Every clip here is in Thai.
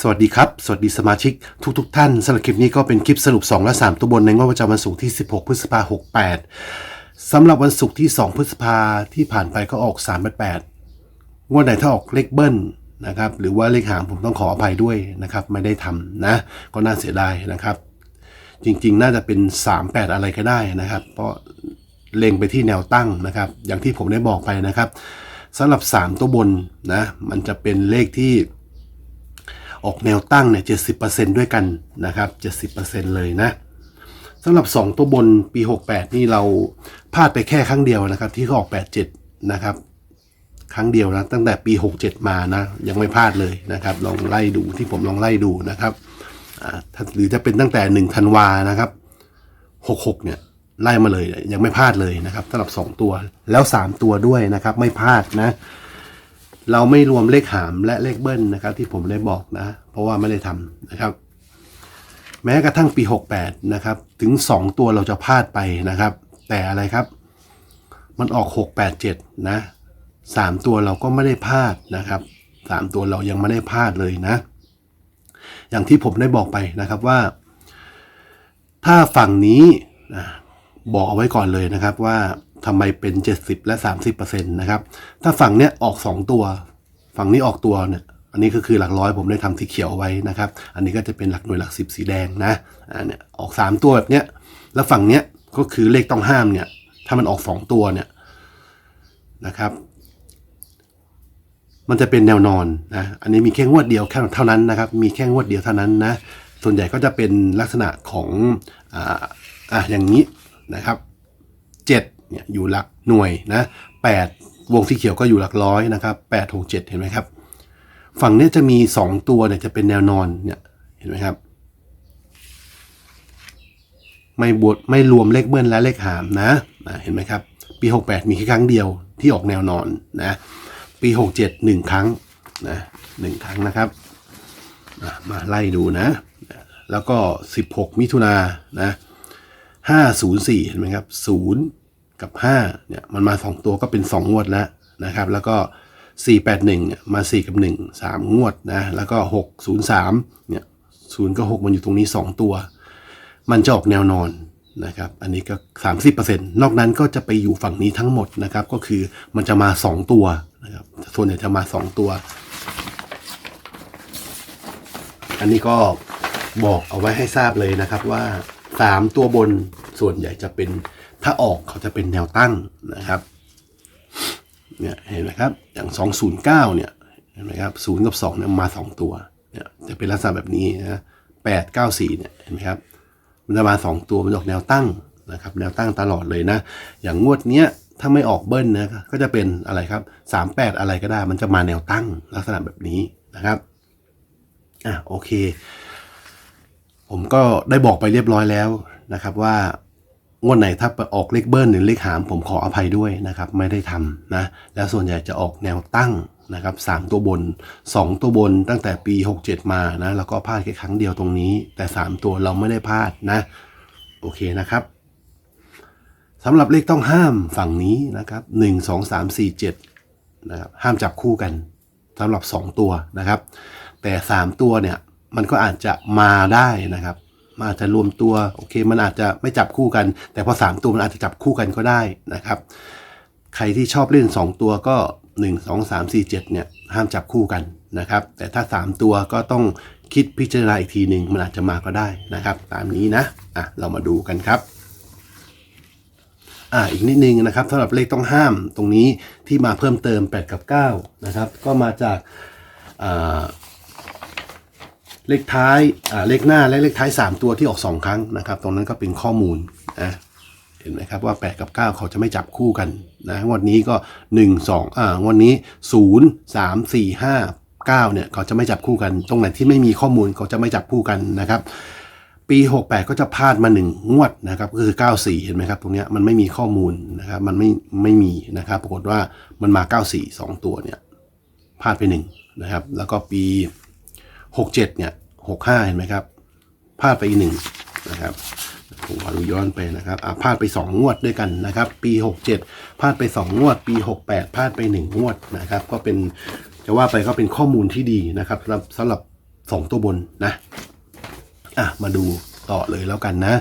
สวัสดีครับ สวัสดีสมาชิกทุกทท่านสำหรับคลิปนี้ก็เป็นคลิปสรุป 2 และ 3 ตัวบนในงวดประจำวันศุกร์ที่ 16 พฤษภาคม68สำหรับวันศุกร์ที่ 2 พฤษภาที่ผ่านไปก็ออก 388งวดไหนถ้าออกเลขเบิ้ลนะครับหรือว่าเลขหางผมต้องขออภัยด้วยนะครับไม่ได้ทำนะ ก็น่าเสียดายนะครับ จริงๆ น่าจะเป็น 38 อะไรก็ได้นะครับ เพราะเล็งไปที่แนวตั้งนะครับ อย่างที่ผมได้บอกไปนะครับสำหรับ 3 ตัวบนนะมันจะเป็นเลขที่ ออกแนวตั้งเนี่ยเจ็ดสิบเปอร์เซ็นด้วยกันนะครับเจ็ดสิบเปอร์เซ็นเลยนะสำหรับ 2 ตัวบนปี 68 นี่เราพลาดไปแค่ครั้งเดียวนะครับ ที่เขาออก 87 นะครับ ครั้งเดียวนะตั้งแต่ปี 67 มานะ ยังไม่พลาดเลยนะครับ ลองไล่ดูที่ผมลองไล่ดูนะครับหรือจะเป็นตั้งแต่1ธันวานะครับ 66 เนี่ยไล่มาเลยยังไม่พลาดเลยนะครับสำหรับ 2 ตัวแล้ว 3 ตัวด้วยนะครับ ไม่พลาดนะ เราไม่รวมเลขหามและเลขเบิ้ลนะครับ ที่ผมได้บอกนะ เพราะว่าไม่ได้ทำนะครับ แม้กระทั่งปี 68 นะครับ ถึง 2 ตัวเราจะพลาดไปนะครับ แต่อะไรครับ มันออก 687 นะ3ตัวเราก็ไม่ได้พลาดนะครับ 3 ตัวเรายังไม่ได้พลาดเลยนะ อย่างที่ผมได้บอกไปนะครับว่า ถ้าฝั่งนี้นะบอกเอาไว้ก่อนเลยนะครับว่า ทำไมเป็น 70 และ 30%นะครับ ถ้าฝั่งเนี้ยออก 2 ตัว ฝั่งนี้ออกตัวเนี่ย อันนี้ก็คือหลักร้อยผมได้ทำสีเขียวไว้นะครับ อันนี้ก็จะเป็นหลักหน่วยหลักสิบสีแดงนะอ่าเนี่ยออก 3 ตัวแบบเนี้ย แล้วฝั่งเนี้ยก็คือเลขต้องห้ามเนี่ย ถ้ามันออก 2 ตัวเนี่ยนะครับ มันจะเป็นแนวนอนนะ อันนี้มีแค่งวดเดียวแค่เท่านั้นนะครับ มีแค่งวดเดียวเท่านั้นนะ ส่วนใหญ่ก็จะเป็นลักษณะของอ่าอะอย่างนี้นะครับเจ็ด เนี่ยอยู่หลักหน่วยนะแปดวงสีเขียวก็อยู่หลักร้อยนะครับแปดหกเจ็ดเห็นไหมครับ ฝั่งนี้จะมีสองตัวเนี่ยจะเป็นแนวนอนเนี่ยเห็นไหมครับ ไม่บวชไม่รวมเลขเบิ้ลและเลขหามนะอะเห็นไหมครับ ปี 68 มีแค่ครั้งเดียวที่ออกแนวนอนนะปี 67หนึ่งครั้งนะหนึ่งครั้งนะครับมาไล่ดูนะ แล้วก็ 16 มิถุนายนนะ504 เห็นไหมครับ 0 กับ5เนี่ยมันมา 2 ตัวก็เป็น 2 งวดแล้วนะครับ แล้วก็ 481เนี่ยมา 4 กับ 1 3 งวดนะแล้วก็ 603เนี่ย0กับ6มันอยู่ตรงนี้ 2 ตัว มันจะออกแนวนอนนะครับ อันนี้ก็ 30%นอกนั้นก็จะไปอยู่ฝั่งนี้ทั้งหมดนะครับ ก็คือมันจะมา 2 ตัวนะครับส่วนใหญ่จะมา 2 ตัว อันนี้ก็บอกเอาไว้ให้ทราบเลยนะครับว่า 3 ตัวบนส่วนใหญ่จะเป็น ถ้าออกเขาจะเป็นแนวตั้งนะครับเนี่ยเห็นไหมครับอย่าง 209เนี่ยเห็นไหมครับ0กับ2เนี่ยมา 2 ตัวเนี่ยจะเป็นลักษณะแบบนี้นะ8 9 4เนี่ยเห็นไหมครับมันจะมา 2 ตัวมันออกแนวตั้งนะครับแนวตั้งตลอดเลยนะ อย่างงวดเนี้ยถ้าไม่ออกเบิ้ลนะก็จะเป็นอะไรครับ 38 อะไรก็ได้ มันจะมาแนวตั้งลักษณะแบบนี้นะครับอะโอเค ผมก็ได้บอกไปเรียบร้อยแล้วนะครับว่า งวดไหนถ้าออกเลขเบิ้ลหรือเลขหามผมขออภัยด้วยนะครับ ไม่ได้ทำนะ แล้วส่วนใหญ่จะออกแนวตั้งนะครับสามตัวบนสองตัวบนตั้งแต่ปี 67 มานะแล้วก็พลาดแค่ครั้งเดียวตรงนี้ แต่สามตัวเราไม่ได้พลาดนะ โอเคนะครับสำหรับเลขต้องห้ามฝั่งนี้นะครับหนึ่งสองสามสี่เจ็ดนะครับห้ามจับคู่กันสำหรับสองตัวนะครับ แต่สามตัวเนี่ยมันก็อาจจะมาได้นะครับ มันอาจจะรวมตัวโอเค มันอาจจะไม่จับคู่กัน แต่พอสามตัวมันอาจจะจับคู่กันก็ได้นะครับ ใครที่ชอบเล่น 2 ตัวก็ 1 2 3 4 7เนี่ยห้ามจับคู่กันนะครับ แต่ถ้า 3 ตัวก็ต้องคิดพิจารณาอีกทีหนึ่งมันอาจจะมาก็ได้นะครับ ตามนี้นะอะเรามาดูกันครับอ่าอีกนิดนึงนะครับสำหรับเลขต้องห้ามตรงนี้ที่มาเพิ่มเติม 8 กับ 9 นะครับ ก็มาจากอ่า เลขท้ายอ่าเลขหน้าและเลขท้าย 3 ตัวที่ออก 2 ครั้งนะครับ ตรงนั้นก็เป็นข้อมูลนะเห็นไหมครับว่า 8 กับ 9 เขาจะไม่จับคู่กันนะงวดนี้ก็ 1 2อ่างวดนี้ 0 3 4 5 9เนี่ยเขาจะไม่จับคู่กัน ตรงไหนที่ไม่มีข้อมูลเขาจะไม่จับคู่กันนะครับปี 68 ก็จะพลาดมา 1 งวดนะครับก็คือ 94 เห็นไหมครับ ตรงเนี้ยมันไม่มีข้อมูลนะครับมันไม่ไม่มีนะครับปรากฏว่ามันมา 94 2 ตัวเนี่ยพลาดไป1นะครับแล้วก็ปี 67 เนี่ย 65 เห็นไหมครับพลาดไปอีกหนึ่งนะครับผมขอดูย้อนไปนะครับอะพลาดไป 2 งวดด้วยกันนะครับ ปี 67พลาดไป 2 งวด ปี 68พลาดไป 1 งวดนะครับ ก็เป็นจะว่าไปก็เป็นข้อมูลที่ดีนะครับสำหรับสำหรับสองตัวบนนะอะมาดูต่อเลยแล้วกันนะ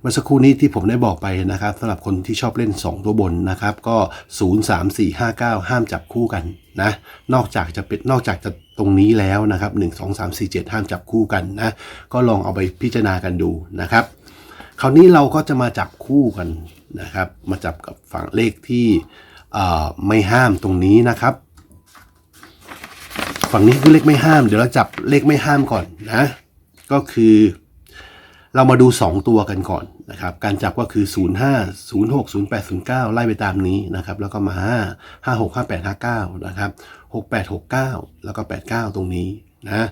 เมื่อสักครู่นี้ที่ผมได้บอกไปนะครับสำหรับคนที่ชอบเล่น 2 ตัวบนนะครับ ก็ 0 3 4 5 9 ห้ามจับคู่กันนะ นอกจากจะเป็นนอกจากจะ ตรงนี้แล้วนะครับ 1 2 3 4 7 ห้ามจับคู่กันนะ ก็ลองเอาไปพิจารณากันดูนะครับ คราวนี้เราก็จะมาจับคู่กันนะครับ มาจับกับฝั่งเลขที่ไม่ห้ามตรงนี้นะครับ ฝั่งนี้คือเลขไม่ห้าม เดี๋ยวเราจับเลขไม่ห้ามก่อนนะ ก็คือเรามาดู 2 ตัวกันก่อนนะครับ การจับก็คือ 0 5 0 6 0 8 0 9 ไล่ไปตามนี้นะครับ แล้วก็มา 5 5 6 5 8 5 9 นะครับ 6 8 6 9 แล้วก็ 8 9 ตรงนี้นะ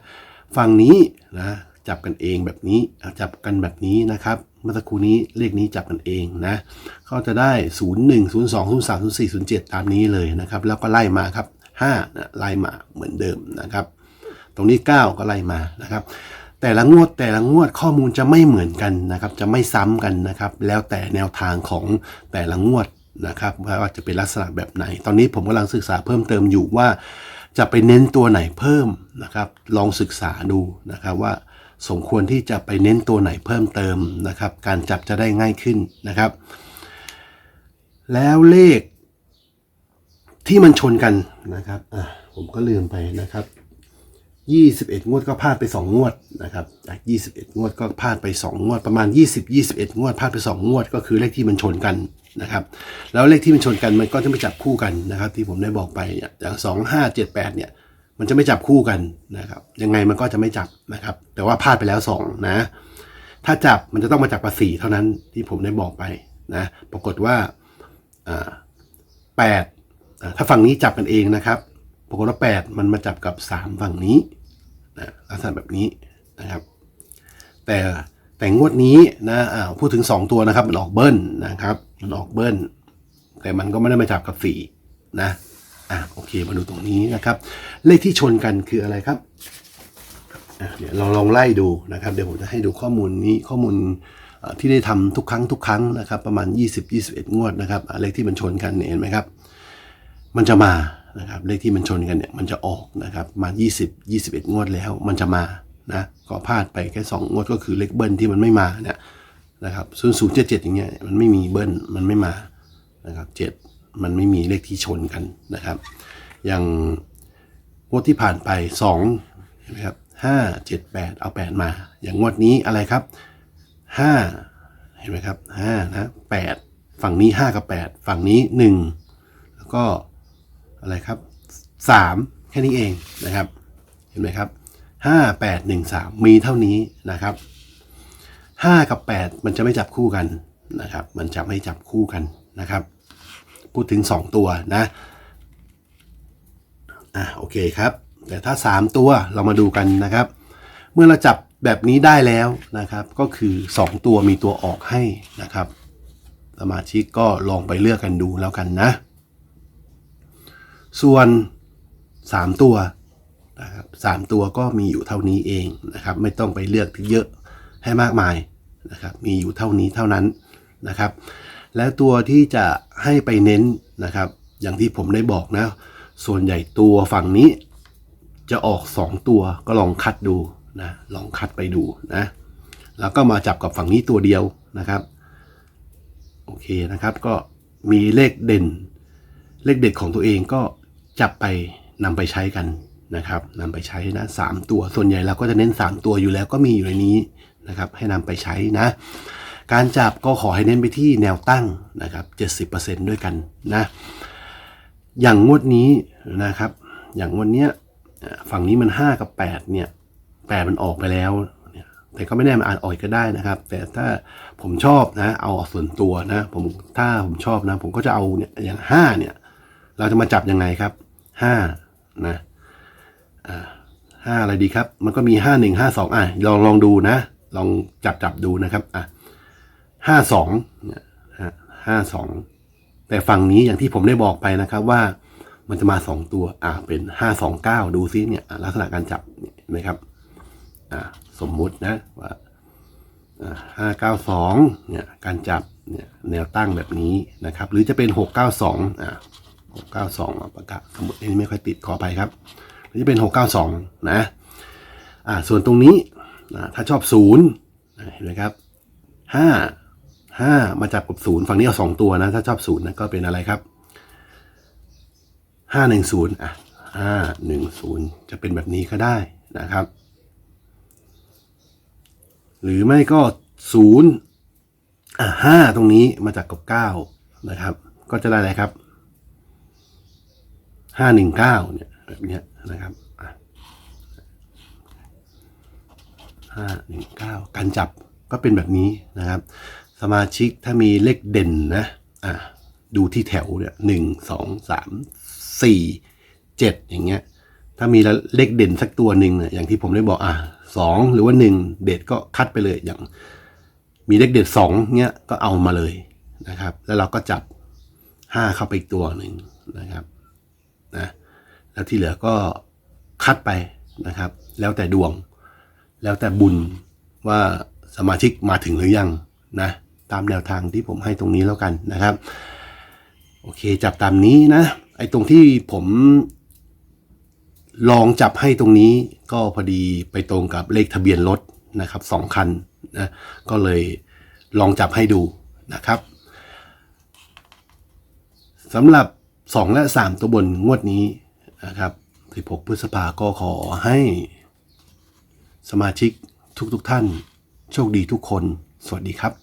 ฝั่งนี้นะจับกันเองแบบนี้จับกันแบบนี้นะครับเมื่อสักครู่นี้เลขนี้จับกันเองนะก็จะได้ 0 1 0 2 0 3 0 4 0 7 ตามนี้เลยนะครับ แล้วก็ไล่มาครับ5นะไล่มาเหมือนเดิมนะครับ ตรงนี้ 9 ก็ไล่มานะครับ แต่ละงวดแต่ละงวดข้อมูลจะไม่เหมือนกันนะครับ จะไม่ซ้ำกันนะครับ แล้วแต่แนวทางของแต่ละงวด นะครับว่าจะเป็นลักษณะแบบไหน ตอนนี้ผมกำลังศึกษาเพิ่มเติมอยู่ว่า จะไปเน้นตัวไหนเพิ่มนะครับ ลองศึกษาดูนะครับว่าสมควรที่จะไปเน้นตัวไหนเพิ่มเติมนะครับ การจับจะได้ง่ายขึ้นนะครับ แล้วเลขที่มันชนกันนะครับผมก็ลืมไปนะครับ21 งวดก็พลาดไป 2 งวดนะครับจาก21 งวดก็พลาดไป 2 งวด ประมาณ 20 21 งวดพลาดไป 2 งวด ก็คือเลขที่มันชนกัน นะครับแล้วเลขที่มันชนกันมันก็จะไม่จับคู่กันนะครับ ที่ผมได้บอกไปอย่าง2 5 7 8เจ็ดแปดเนี่ย มันจะไม่จับคู่กันนะครับ ยังไงมันก็จะไม่จับนะครับ แต่ว่าพลาดไปแล้ว2นะ ถ้าจับมันจะต้องมาจับกับ4เท่านั้นที่ผมได้บอกไปนะปรากฏว่าอ่า8อ่าถ้าฝั่งนี้จับกันเองนะครับปรากฏว่า8มันมาจับกับ3ฝั่งนี้นะลักษณะแบบนี้นะครับ แต่แต่งวดนี้นะอ่าพูดถึง 2 ตัวนะครับมันออกเบิ้ลนะครับ มันออกเบิ้ล แต่มันก็ไม่ได้มาจับกับ4นะ อะโอเคมาดูตรงนี้นะครับ เลขที่ชนกันคืออะไรครับเดี๋ยวเราลองไล่ดูนะครับ เดี๋ยวผมจะให้ดูข้อมูลนี้ข้อมูลที่ได้ทำทุกครั้งทุกครั้งนะครับ ประมาณ 20-21 งวดนะครับเลขที่มันชนกันเนี่ยเห็นไหมครับ มันจะมานะครับเลขที่มันชนกันเนี่ยมันจะออกนะครับมา 20 21 งวดแล้ว มันจะมานะก็พลาดไปแค่2งวดก็คือเลขเบิ้ลที่มันไม่มาเนี่ย นะครับ0 0 7 7อย่างเงี้ยมันไม่มีเบิ้ลมันไม่มานะครับ7มันไม่มีเลขที่ชนกันนะครับ อย่างงวดที่ผ่านไป2เห็นไหมครับ5 7 8เจ็ดแปดเอา8มา อย่างงวดนี้อะไรครับ5เห็นไหมครับ5นะ8ฝั่งนี้5กับ8ฝั่งนี้1แล้วก็อะไรครับสามแค่นี้เองนะครับ เห็นไหมครับห้าแปดหนึ่งสามมีเท่านี้นะครับ ห้ากับแปดมันจะไม่จับคู่กันนะครับ มันจะไม่จับคู่กันนะครับ พูดถึงสองตัวนะอะโอเคครับ แต่ถ้าสามตัวเรามาดูกันนะครับ เมื่อเราจับแบบนี้ได้แล้วนะครับ ก็คือสองตัวมีตัวออกให้นะครับ สมาชิกก็ลองไปเลือกกันดูแล้วกันนะ ส่วน 3 ตัวนะครับสามตัวก็มีอยู่เท่านี้เองนะครับ ไม่ต้องไปเลือกที่เยอะให้มากมาย นะครับมีอยู่เท่านี้เท่านั้นนะครับ แล้วตัวที่จะให้ไปเน้นนะครับ อย่างที่ผมได้บอกนะ ส่วนใหญ่ตัวฝั่งนี้จะออก 2 ตัวก็ลองคัดดูนะลองคัดไปดูนะแล้วก็มาจับกับฝั่งนี้ตัวเดียวนะครับโอเคนะครับก็มีเลขเด่น เลขเด็ดของตัวเองก็จับไปนำไปใช้กันนะครับนำไปใช้นะสามตัวส่วนใหญ่เราก็จะเน้น 3 ตัวอยู่แล้วก็มีอยู่ในนี้ นะครับให้นำไปใช้นะ การจับก็ขอให้เน้นไปที่แนวตั้งนะครับ 70%ด้วยกันนะอย่างงวดนี้นะครับ อย่างงวดเนี้ยฝั่งนี้มัน 5 กับ 8 เนี่ย8มันออกไปแล้วแต่ก็ไม่แน่มันอาจออยก็ได้นะครับ แต่ถ้าผมชอบนะ เอาส่วนตัวนะ ผมถ้าผมชอบนะ ผมก็จะเอาเนี่ยอย่าง5เนี่ย เราจะมาจับยังไงครับ5นะอ่าห้าอะไรดีครับ มันก็มี5 1 5 2อะลองลองดูนะ ลองจับจับดูนะครับอะห้าสองเนี่ยห้าสองแต่ฝั่งนี้อย่างที่ผมได้บอกไปนะครับว่ามันจะมาสองตัวอ่าเป็นห้าสองเก้าดูซิเนี่ยลักษณะการจับนี่ยเห็นไหมครับอ่าสมมุตินะว่าห้าเก้าสองเนี่ยการจับเนี่ยแนวตั้งแบบนี้นะครับ หรือจะเป็นหกเก้าสองอ่าหกเก้าสองประกาศสมมติอันนี้ไม่ค่อยติดขอไปครับหรือจะเป็นหกเก้าสองนะอ่าส่วนตรงนี้ อ่าถ้าชอบศูนย์เห็นไหมครับห้าห้ามาจับกับศูนย์ฝั่งนี้เอาสองตัวนะ ถ้าชอบศูนย์นะก็เป็นอะไรครับห้าหนึ่งศูนย์อะห้าหนึ่งศูนย์จะเป็นแบบนี้ก็ได้นะครับ หรือไม่ก็ศูนย์อะห้าตรงนี้มาจากกับเก้านะครับ ก็จะได้อะไรครับห้าหนึ่งเก้าเนี่ยแบบเนี้ยนะครับ ห้าหนึ่งเก้าการจับก็เป็นแบบนี้นะครับ สมาชิกถ้ามีเลขเด่นนะอะดูที่แถวเนี่ยหนึ่งสองสามสี่เจ็ดอย่างเงี้ย ถ้ามีเลขเด่นสักตัวหนึ่งเนี่ยอย่างที่ผมได้บอกอะสองหรือว่าหนึ่งเด็ดก็คัดไปเลยอย่าง มีเลขเด็ดสองเนี้ยก็เอามาเลยนะครับ แล้วเราก็จับห้าเข้าไปอีกตัวหนึ่งนะครับนะแล้วที่เหลือก็คัดไปนะครับ แล้วแต่ดวง แล้วแต่บุญว่าสมาชิกมาถึงหรือยังนะตามแนวทางที่ผมให้ตรงนี้แล้วกันนะครับ โอเคจับตามนี้นะ ไอ้ตรงที่ผมลองจับให้ตรงนี้ก็พอดีไปตรงกับเลขทะเบียนรถนะครับสองคันนะก็เลยลองจับให้ดูนะครับสำหรับ 2 และ 3 ตัวบนงวดนี้นะครับ 16 พฤษภาก็ขอให้ สมาชิกทุกๆทท่าน โชคดีทุกคน สวัสดีครับ